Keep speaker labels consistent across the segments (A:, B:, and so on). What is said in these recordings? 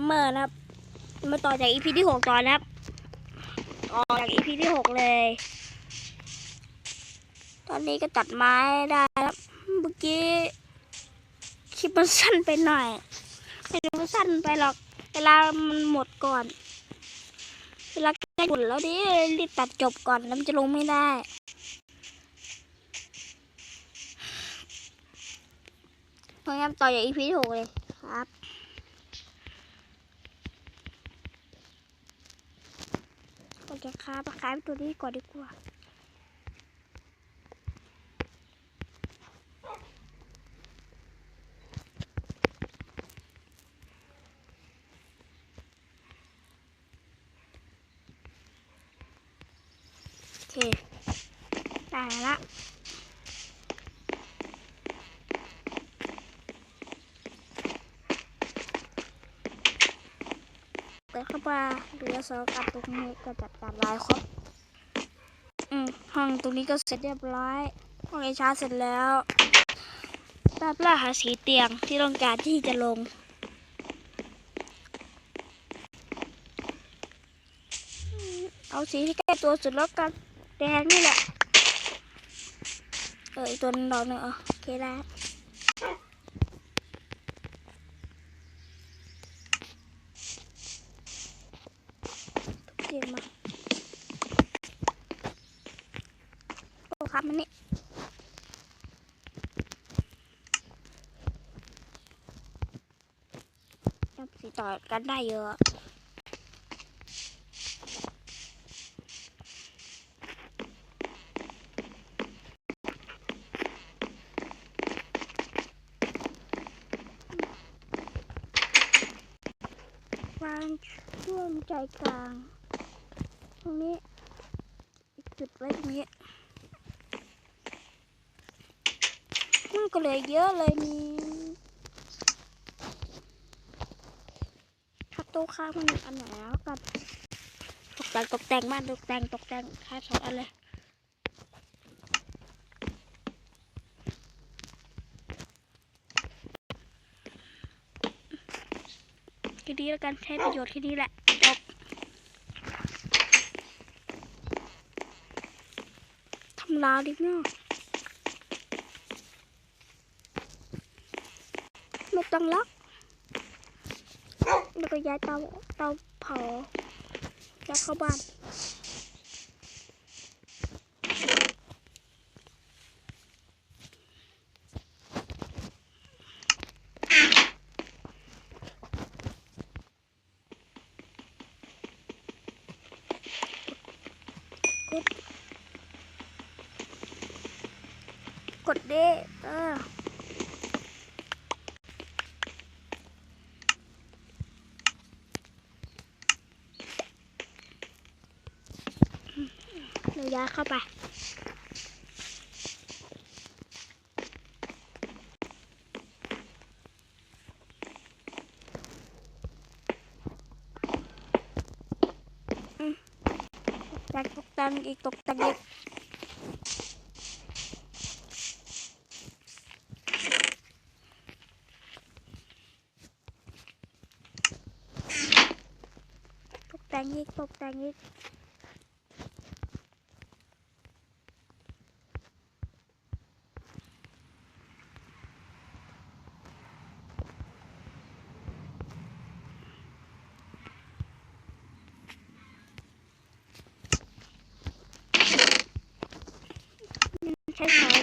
A: มเมอร์นะครับ มาต่อจากอีพีที่หกตอนนะครับต่อจากอีพีที่หกเลย ตอนนี้ก็ตัดไม้ได้ครับ เมื่อกี้คลิปมันสั้นไปหน่อยไม่รู้ว่าสั้นไปหรอก เวลามันหมดก่อน เวลาใกล้หมดแล้วดิรีบตัดจบก่อนแล้วมันจะลงไม่ได้พยายามต่อจากอีพีที่หกเลยครับ โอเคครับขายตัวนี้ก่อนดีกว่าเคได้ละเปิดเข้ามาเหลือสองกับตรงนี้ก็จัด การลายครบอืมห้องตรงนี้ก็เสร็จเรียบร้อยห้องไอชาร์จเสร็จแล้วแบบล่าหาสีเตียงที่ต้องการที่จะลงเอาสีที่ใกล้ตัวสุดแล้วกันแดงนี่แหละ เอออีกตัวนึงดอกหนึ่งอะโอเคได้เตรียมมาโอ้ ครับมันนี่จับสีต่อกันได้เยอะวางช่วงใจกลาง ตรงนี้อีกจุดไว้ตรงนี้มัน ก็เลยเยอะเลยมีทับโต๊ะข้างมันอันไหนแล้วกันตกแต่งตกแต่งบ้านตกแต่งตกแต่งแค่สองอันเลยแค่นี้แล้วกันใช้ประโยชน์แค่นี้แหละจบทำลาวดิเนาะไม่ ต้องล็อกแล้วก็ย้ายเตาเตาเผาแล้วเข้าบ้านกดกดดิเออ ย้ายเข้าไปอืมตกแต่งตกแต่งอีกตกแต่งอีก ตกแต่งอีกตกแต่งอีกใ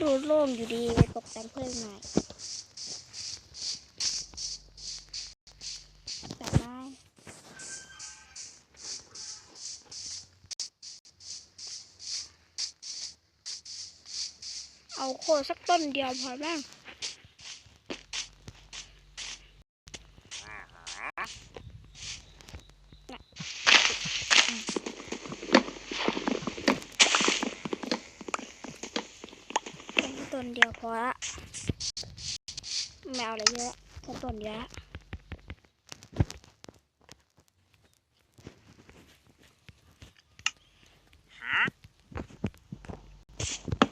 A: ดูโล่งอยู่ดีไปตกแต่งเพิ่มหน่อยแบบไม้เอาโคสักต้นเดียวพอแล้ว ต้นเดียวพอละไม่เอาอะไรเยอะแค่ต้นเดียวละ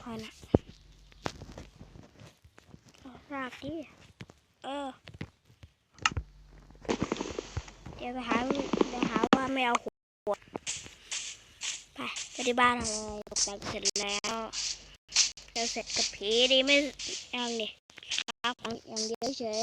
A: พอนะรากดิเออ เดี๋ยวไปหาเดี๋ยวหาว่าไม่เอาหัวไปไปที่บ้านเราเลยตกแต่งเสร็จแล้ว จะเสร็จกับผีดีไม่ยังนี่หาขอย่างเดียวเฉย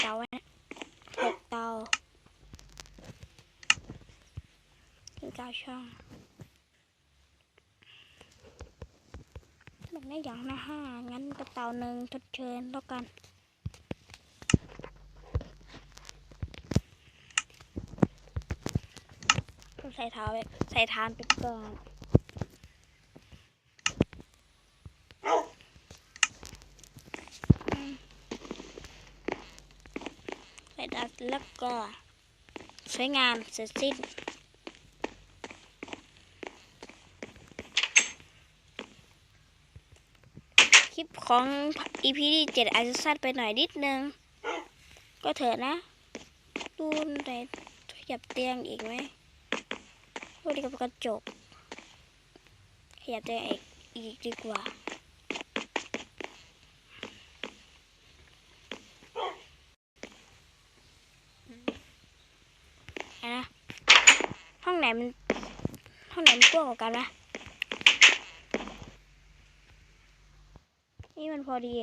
A: เตาไว้นะหกเตาถึงเก้า ช่องแบบนี้อย่างละห้างั้นก็เต่าหนึ่งทดเชยแล้วกันใส่เท้าไว้ใส่ทานไปก่อนใส่ดัดแล้วก็สวยงามเสร็จสิ้น คลิป ของ EP ที่เจ็ดอาจจะสั้นไปหน่อยนิดนึง ก็เถอะนะ ดูในขยับเตียงอีกไหมดูดกับกระจกขยับเตียงอีกอีกดีกว่าอะนะห้องไหนมันห้องไหนมันกว้างกว่ากันนะ นี่มัน พอดี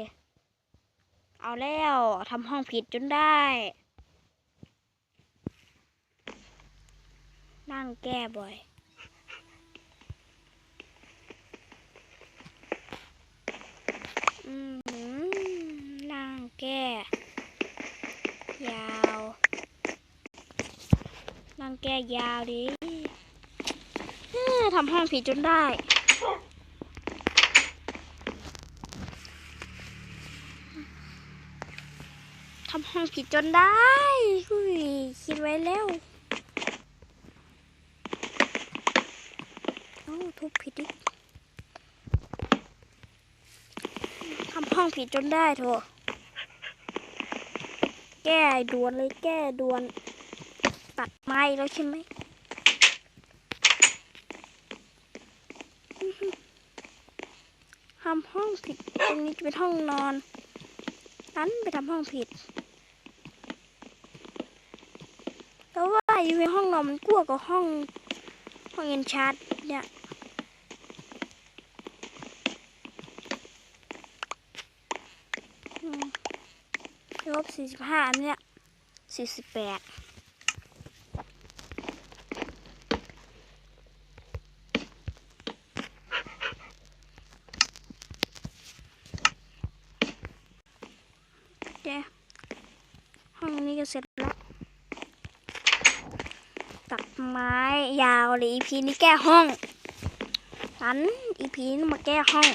A: เอาแล้วทำห้องผิดจนได้ นั่งแก้บ่อย อืมนั่งแก้ ยาว นั่งแก้ยาวดิทำห้องผิดจนได้ ทำห้องผิดจนได้อุ้ยคิดไว้แล้วเอ้าทุบผิดอีกทำห้องผิดจนได้โถอะแก้ด่วนเลยแก้ด่วน ตัดไม้แล้วใช่ไหมทำห้องผิดตรงนี้จะเป็นห้องนอนนั้นไปทำห้องผิด แต่ว่าอยู่ในห้องนอนมันกลัวกว่าห้อง ห้องเอ็นชาร์จเนี่ยลบสี่สิบห้าเนี่ยสี่สิบแปดเดี๋ยวห้องนี้ก็เสร็จแล้ว ตัดไม้ยาวเลย EP นี้แก้ห้องนั้น EP นี้มาแก้ห้อง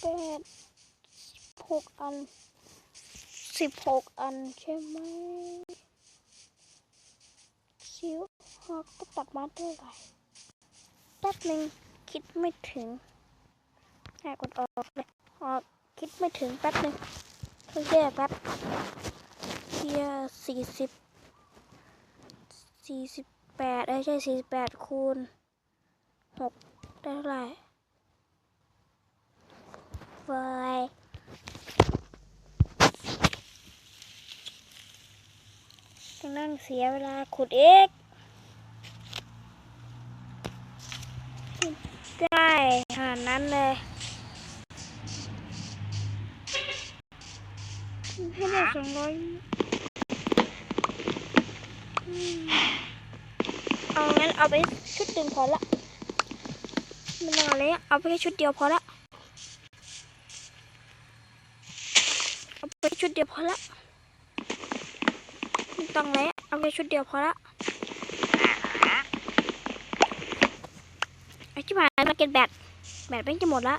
A: แปดหกอันสิบหกอันใช่ไหมชิวหอกก็ตัดมาเท่าไหร่แป๊บหนึ่งคิดไม่ถึงแค่กดออกเลยออกคิดไม่ถึงแป๊บหนึ่ง เพิ่งแก้แป๊บเทียสี่สิบสี่สิบแปดเอ้ใช่สี่สิบแปดคูณหกได้เท่าไหร่เฟยต้องนั่งเสียเวลาขุดเอกได้ขนาดนั้นเลย ให้ได้สองร้อยเอางั้นเอาไปชุดหนึ่งพอละไม่ต้องเอาเลยเอาไปแค่ชุดเดียวพอละเอาไปชุดเดียวพอละไม่ต้องเลยเอาไปชุดเดียวพอละไอ้ที่ผ่านมาเก็ตแบตแบตเป็นจะหมดละ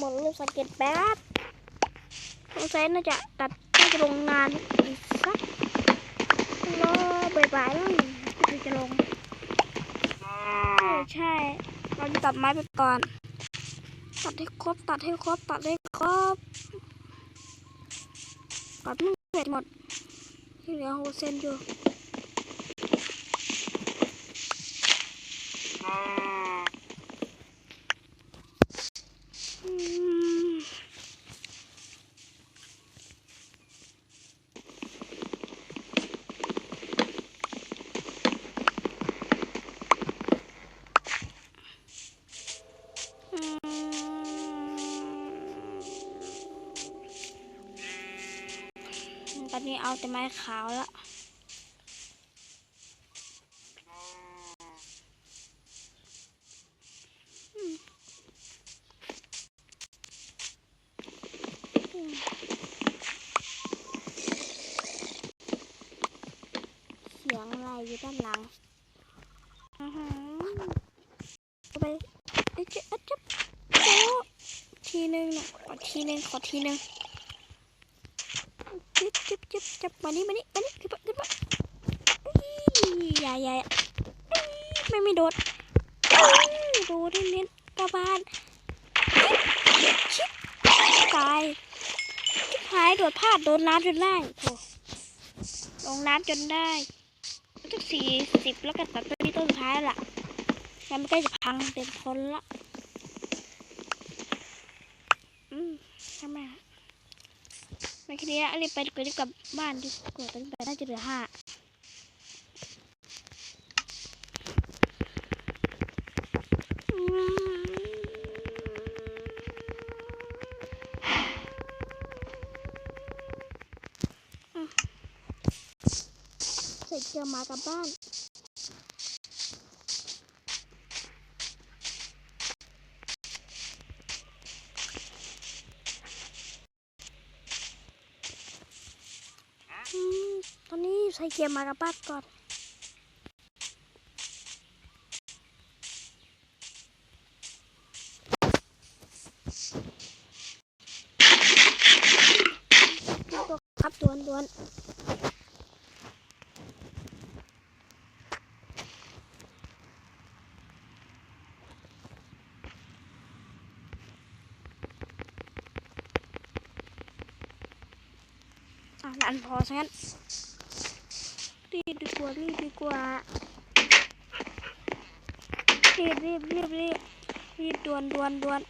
A: แบ ตไม่จะหมดลืมสังเกตแบสงสัยน่าจะตัดน่าจะลงงานอีกสักรอบ่ายๆแล้วถึงจะลงใช่เราจะตัดไม้ไปก่อน ตัดให้ครบ ตัดให้ครบ ตัดให้ครบ ตัดไม่เสร็จหมดที่เหลือโฮเซนอยู่ ตอนนี้เอาแต่ไม้ขาวแล้วเสียงอะไรอยู่ด้านหลัง อือหือไป เอ้ยเจ๊ะเจ๊ะทีหนึ่งนะขอทีหนึ่งขอทีหนึ่งจิ๊บจิ๊บจิ๊บจับมานี่มานี่มานี่ขึ้นมาขึ้นมาเอ้ยอย่าอย่ไม่ไม่โดดโดดเน้นกระบาลชิบตายชิบหายโดดพลาดโดนน้ำจนได้โถลงน้ำจนได้ทุกสี่สิบแล้วก็ตัดไปที่ต้นท้ายล้ว ล่ะงั้นมันใกล้จะพังเต็มทนละอืมใช่ไมฮะในแค่นี้รีบไปดีกว่ารีบกลับบ้านดีกว่าตอนนี้แบตน่าจะเหลือห้าอืมอืมใส่เกลือกมากลับบ้าน อืมตอนนี้ ใส่เกียร์มากระปัดก่อน ครับดวนดวนอะอันพอซะงั้น รีบดีกว่ารีบดีกว่ารีบรีบรีบรีบรีบด่วนด่วนด่วน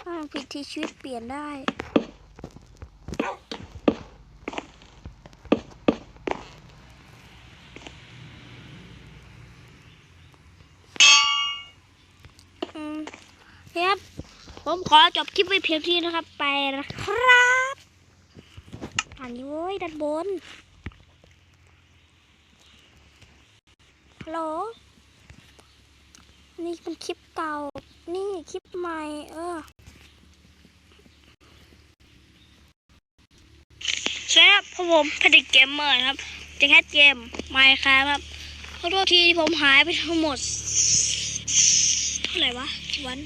A: ข้ามันผิดที่ชีวิตเปลี่ยนได้ อืมครับผม ขอจบคลิปไว้เพียงเที่านี้นะครับ ไปนะครับอ่านยู่เว้ยด้านบนฮัลโหลนี่เป็นคลิปเก่า นี่คลิปใหม่ เออสวัสดีครับพวกผมพดิกเกมเมอร์ครับ จะแคสเกมไมค์ครับขอโทษทีที่ผมหายไปทั้งหมด เท่าไหร่วะวัน